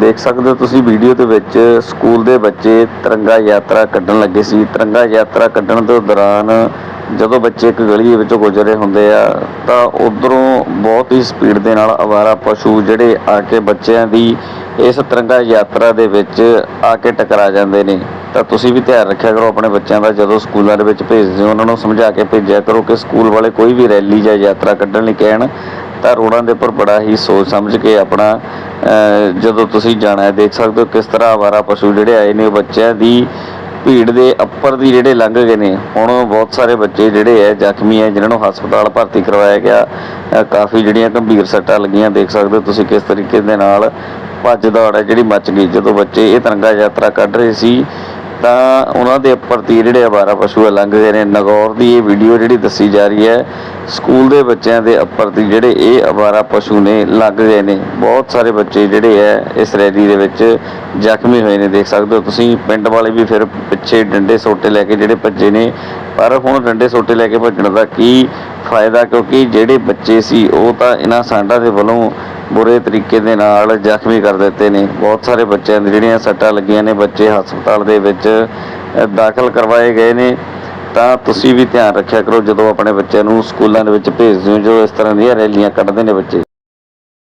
ਦੇਖ ਸਕਦੇ ਹੋ ਤੁਸੀਂ ਵੀਡੀਓ ਦੇ ਵਿੱਚ ਸਕੂਲ ਦੇ ਬੱਚੇ ਤਿਰੰਗਾ ਯਾਤਰਾ ਕੱਢਣ ਲੱਗੇ ਸੀ। ਤਿਰੰਗਾ ਯਾਤਰਾ ਕੱਢਣ ਦੇ ਦੌਰਾਨ ਜਦੋਂ ਬੱਚੇ ਇੱਕ ਗਲੀ ਵਿੱਚੋਂ ਗੁਜ਼ਰੇ ਹੁੰਦੇ ਆ, ਤਾਂ ਉਧਰੋਂ ਬਹੁਤ ਹੀ ਸਪੀਡ ਦੇ ਨਾਲ ਅਵਾਰਾ ਪਸ਼ੂ ਜਿਹੜੇ ਆ ਕੇ ਬੱਚਿਆਂ ਦੀ ਇਸ ਤਿਰੰਗਾ ਯਾਤਰਾ ਦੇ ਵਿੱਚ ਆ ਕੇ ਟਕਰਾ ਜਾਂਦੇ ਨੇ। ਤਾਂ ਤੁਸੀਂ ਵੀ ਧਿਆਨ ਰੱਖਿਆ ਕਰੋ, ਆਪਣੇ ਬੱਚਿਆਂ ਦਾ ਜਦੋਂ ਸਕੂਲਾਂ ਦੇ ਵਿੱਚ ਭੇਜਦੇ ਹੋ, ਉਹਨਾਂ ਨੂੰ ਸਮਝਾ ਕੇ ਭੇਜਿਆ ਕਰੋ ਕਿ ਸਕੂਲ ਵਾਲੇ ਕੋਈ ਵੀ ਰੈਲੀ ਜਾਂ ਯਾਤਰਾ ਕੱਢਣ ਲਈ ਕਹਿਣ, ਤਾਂ ਰੋਡਾਂ ਦੇ ਉੱਪਰ ਬੜਾ ਹੀ ਸੋਚ ਸਮਝ ਕੇ ਆਪਣਾ ਜਦੋਂ ਤੁਸੀਂ ਜਾਣਾ ਹੈ, ਦੇਖ ਸਕਦੇ ਹੋ ਕਿਸ ਤਰ੍ਹਾਂ ਆਵਾਰਾ ਪਸ਼ੂ ਜਿਹੜੇ ਆਏ ਨੇ, ਉਹ ਬੱਚਿਆਂ ਦੀ ਭੀੜ ਦੇ ਉੱਪਰ ਦੀ ਜਿਹੜੇ ਲੰਘ ਗਏ ਨੇ। ਹੁਣ ਬਹੁਤ ਸਾਰੇ ਬੱਚੇ ਜਿਹੜੇ ਹੈ, ਜ਼ਖਮੀ ਹੈ, ਜਿਨ੍ਹਾਂ ਨੂੰ ਹਸਪਤਾਲ ਭਰਤੀ ਕਰਵਾਇਆ ਗਿਆ। ਕਾਫੀ ਜਿਹੜੀਆਂ ਗੰਭੀਰ ਸੱਟਾਂ ਲੱਗੀਆਂ, ਦੇਖ ਸਕਦੇ ਹੋ ਤੁਸੀਂ ਕਿਸ ਤਰੀਕੇ ਦੇ ਨਾਲ ਭੱਜ ਦੌੜ ਹੈ, ਜਿਹੜੀ ਮੱਚ ਗਈ। ਜਦੋਂ ਬੱਚੇ ਇਹ ਤਿਰੰਗਾ ਯਾਤਰਾ ਕੱਢ ਰਹੇ ਸੀ, ਤਾਂ ਉਹਨਾਂ ਦੇ ਉੱਪਰ ਦੀ ਜਿਹੜੇ ਆਵਾਰਾ ਪਸ਼ੂ ਹੈ, ਲੰਘ ਗਏ ਨੇ। ਨਗੌਰ ਦੀ ਇਹ ਵੀਡੀਓ ਜਿਹੜੀ ਦੱਸੀ ਜਾ ਰਹੀ ਹੈ ਸਕੂਲ ਦੇ ਬੱਚਿਆਂ ਦੇ ਉੱਪਰ ਦੀ ਜਿਹੜੇ ਇਹ ਅਵਾਰਾ ਪਸ਼ੂ ਨੇ, ਲੱਗ ਗਏ ਨੇ। ਬਹੁਤ ਸਾਰੇ ਬੱਚੇ ਜਿਹੜੇ ਹੈ ਇਸ ਰੈਲੀ ਦੇ ਵਿੱਚ ਜ਼ਖਮੀ ਹੋਏ ਨੇ, ਦੇਖ ਸਕਦੇ ਹੋ ਤੁਸੀਂ। ਪਿੰਡ ਵਾਲੇ ਵੀ ਫਿਰ ਪਿੱਛੇ ਡੰਡੇ ਸੋਟੇ ਲੈ ਕੇ ਜਿਹੜੇ ਭੱਜੇ ਨੇ। ਪਰ ਹੁਣ ਡੰਡੇ ਸੋਟੇ ਲੈ ਕੇ ਭੱਜਣ ਦਾ ਕੀ ਫਾਇਦਾ? ਕਿਉਂਕਿ ਜਿਹੜੇ ਬੱਚੇ ਸੀ, ਉਹ ਤਾਂ ਇਹਨਾਂ ਸਾਂਡਾ ਦੇ ਵੱਲੋਂ ਬੁਰੇ ਤਰੀਕੇ ਦੇ ਨਾਲ ਜ਼ਖਮੀ ਕਰ ਦਿੱਤੇ ਨੇ। ਬਹੁਤ ਸਾਰੇ ਬੱਚਿਆਂ ਦੇ ਜਿਹੜੀਆਂ ਸੱਟਾਂ ਲੱਗੀਆਂ ਨੇ, ਬੱਚੇ ਹਸਪਤਾਲ ਦੇ ਵਿੱਚ ਦਾਖਲ ਕਰਵਾਏ ਗਏ ਨੇ। ਤਾਂ ਤੁਸੀਂ ਵੀ ਧਿਆਨ ਰੱਖਿਆ ਕਰੋ ਜਦੋਂ ਆਪਣੇ ਬੱਚਿਆਂ ਨੂੰ ਸਕੂਲਾਂ ਦੇ ਵਿੱਚ ਭੇਜਦੇ ਹੋ, ਜਦੋਂ ਇਸ ਤਰ੍ਹਾਂ ਦੀਆਂ ਰੈਲੀਆਂ ਕੱਢਦੇ ਨੇ ਬੱਚੇ।